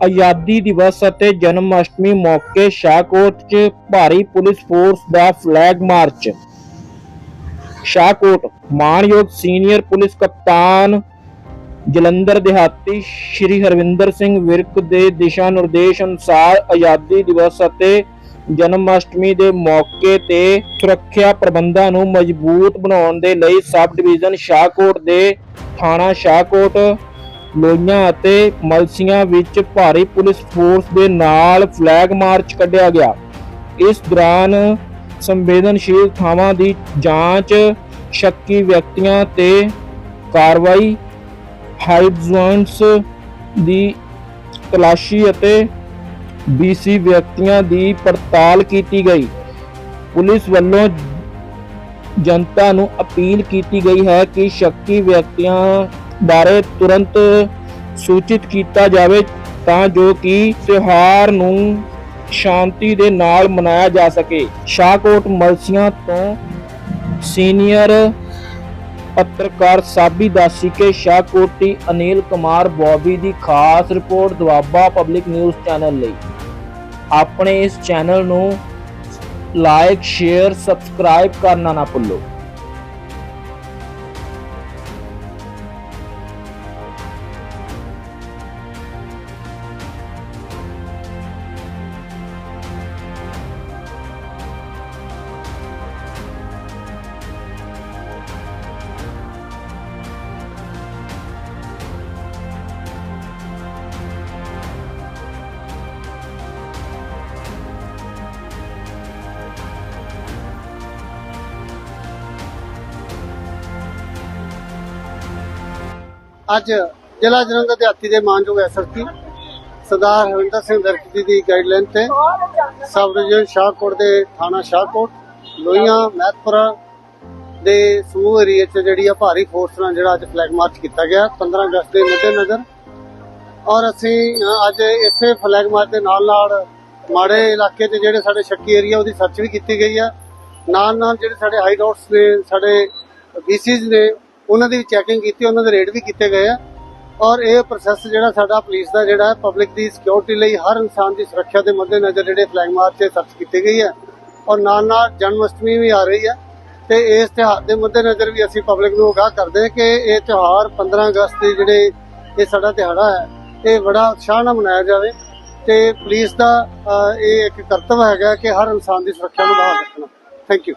ਆਜ਼ਾਦੀ ਦਿਵਸ ਅਤੇ ਜਨਮ ਅਸ਼ਟਮੀ ਮੌਕੇ ਸ਼ਾਹਕੋਟ 'ਚ ਭਾਰੀ ਪੁਲਿਸ ਫੋਰਸ ਦਾ ਫਲੈਗ ਮਾਰਚ। ਸ਼ਾਹਕੋਟ ਮਾਨਯੋਗ ਸੀਨੀਅਰ ਪੁਲਿਸ ਕਪਤਾਨ ਜਲੰਧਰ ਦਿਹਾਤੀ ਸ਼੍ਰੀ ਹਰਵਿੰਦਰ ਸਿੰਘ ਵਿਰਕ ਦੇ ਦਿਸ਼ਾ ਨਿਰਦੇਸ਼ ਅਨੁਸਾਰ ਆਜ਼ਾਦੀ ਦਿਵਸ ਅਤੇ ਜਨਮ ਅਸ਼ਟਮੀ ਦੇ ਮੌਕੇ ਤੇ ਸੁਰੱਖਿਆ ਪ੍ਰਬੰਧਾਂ ਨੂੰ ਮਜ਼ਬੂਤ ਬਣਾਉਣ ਦੇ ਲਈ ਸਬ ਡਿਵੀਜ਼ਨ ਸ਼ਾਹਕੋਟ ਦੇ ਥਾਣਾ ਸ਼ਾਹਕੋਟ ਲੋਈਆਂ ਅਤੇ ਮਲਸੀਆਂ ਵਿੱਚ ਭਾਰੀ ਪੁਲਿਸ ਫੋਰਸ ਦੇ ਨਾਲ ਫਲੈਗ ਮਾਰਚ ਕੱਢਿਆ ਗਿਆ। ਇਸ ਦੌਰਾਨ ਸੰਵੇਦਨਸ਼ੀਲ ਥਾਵਾਂ ਦੀ ਜਾਂਚ, ਸ਼ੱਕੀ ਵਿਅਕਤੀਆਂ ਤੇ ਕਾਰਵਾਈ ਹਾਈਡਜ਼ੋਨਸ ਦੀ ਤਲਾਸ਼ੀ ਅਤੇ ਬੀਸੀ ਵਿਅਕਤੀਆਂ ਦੀ ਪੜਤਾਲ ਕੀਤੀ ਗਈ। ਪੁਲਿਸ ਵੱਲੋਂ ਜਨਤਾ ਨੂੰ ਅਪੀਲ ਕੀਤੀ ਗਈ ਹੈ ਕਿ ਸ਼ੱਕੀ ਵਿਅਕਤੀਆਂ ਬਾਰੇ ਤੁਰੰਤ ਸੂਚਿਤ ਕੀਤਾ ਜਾਵੇ ਤਾਂ ਜੋ ਕਿ ਤਿਉਹਾਰ ਨੂੰ ਸ਼ਾਂਤੀ ਦੇ ਨਾਲ ਮਨਾਇਆ ਜਾ ਸਕੇ। ਸ਼ਾਹਕੋਟ ਮਲਸੀਆਂ ਤੋਂ ਸੀਨੀਅਰ ਪੱਤਰਕਾਰ ਸਾਬੀ ਦਾਸੀ ਕੇ ਸ਼ਾਹਕੋਟੀ ਅਨਿਲ ਕੁਮਾਰ ਬੋਬੀ ਦੀ ਖਾਸ report Doaba public news channel ਲਈ। ਆਪਣੇ ਇਸ ਚੈਨਲ ਨੂੰ ਲਾਈਕ ਸ਼ੇਅਰ, ਸਬਸਕ੍ਰਾਈਬ ਕਰਨਾ ਨਾ ਭੁੱਲੋ। ਅੱਜ ਜ਼ਿਲ੍ਹਾ ਜਲੰਧਰ ਦੇ ਹਾਤੀ ਦੇ ਮਾਨਯੋਗ ਐਸਐਸਪੀ ਸਰਦਾਰ ਹਰਿੰਦਰ ਸਿੰਘ ਦਰਕੀ ਜੀ ਦੀ ਗਾਈਡਲਾਈਨ ਤੇ ਸਬ ਡਿਵੀਜ਼ਨ ਸ਼ਾਹਕੋਟ ਦੇ ਥਾਣਾ ਸ਼ਾਹਕੋਟ, ਲੋਹੀਆਂ, ਮਹਿਤਪੁਰਾ ਦੇ ਸਮੂਹ ਏਰੀਏ 'ਚ ਜਿਹੜੀ ਆ ਭਾਰੀ ਫੋਰਸ ਨਾਲ ਜਿਹੜਾ ਅੱਜ ਫਲੈਗ ਮਾਰਚ ਕੀਤਾ ਗਿਆ 15 ਅਗਸਤ ਦੇ ਮੱਦੇਨਜ਼ਰ। ਔਰ ਅਸੀਂ ਅੱਜ ਇਸੇ ਫਲੈਗ ਮਾਰਚ ਦੇ ਨਾਲ ਨਾਲ ਮਾੜੇ ਇਲਾਕੇ 'ਚ ਜਿਹੜੇ ਸਾਡੇ ਸ਼ੱਕੀ ਏਰੀਆ ਉਹਦੀ ਸਰਚ ਵੀ ਕੀਤੀ ਗਈ ਆ। ਨਾਲ ਨਾਲ ਜਿਹੜੇ ਸਾਡੇ ਹਾਈ ਹਾਈਡਾਊਟਸ ਨੇ, ਸਾਡੇ ਬੀਸੀਜ਼ ਨੇ ਉਹਨਾਂ ਦੀ ਵੀ ਚੈਕਿੰਗ ਕੀਤੀ, ਉਹਨਾਂ ਦੇ ਰੇਡ ਵੀ ਕੀਤੇ ਗਏ ਆ। ਔਰ ਇਹ ਪ੍ਰੋਸੈਸ ਜਿਹੜਾ ਸਾਡਾ ਪੁਲਿਸ ਦਾ ਜਿਹੜਾ ਪਬਲਿਕ ਦੀ ਸਿਕਿਉਰਿਟੀ ਲਈ ਹਰ ਇਨਸਾਨ ਦੀ ਸੁਰੱਖਿਆ ਦੇ ਮੱਦੇਨਜ਼ਰ ਜਿਹੜੇ ਫਲੈਗ ਮਾਰਚ ਤੇ ਸਰਚ ਕੀਤੀ ਗਈ ਹੈ ਔਰ ਨਾਲ ਨਾਲ ਜਨਮ ਅਸ਼ਟਮੀ ਵੀ ਆ ਰਹੀ ਹੈ ਤੇ ਇਸ ਤਿਉਹਾਰ ਦੇ ਮੱਦੇਨਜ਼ਰ ਵੀ ਅਸੀਂ ਪਬਲਿਕ ਨੂੰ ਅਗਾਹ ਕਰਦੇ ਹਾਂ ਕਿ ਇਹ ਤਿਉਹਾਰ 15 ਅਗਸਤ ਦੇ ਜਿਹੜੇ ਇਹ ਸਾਡਾ ਦਿਹਾੜਾ ਹੈ, ਇਹ ਬੜਾ ਉਤਸ਼ਾਹ ਨਾਲ ਮਨਾਇਆ ਜਾਵੇ। ਤੇ ਪੁਲਿਸ ਦਾ ਇਹ ਇੱਕ ਕਰਤੱਵ ਹੈਗਾ ਕਿ ਹਰ ਇਨਸਾਨ ਦੀ ਸੁਰੱਖਿਆ ਨੂੰ ਬਹਾਲ ਰੱਖਣਾ। Thank you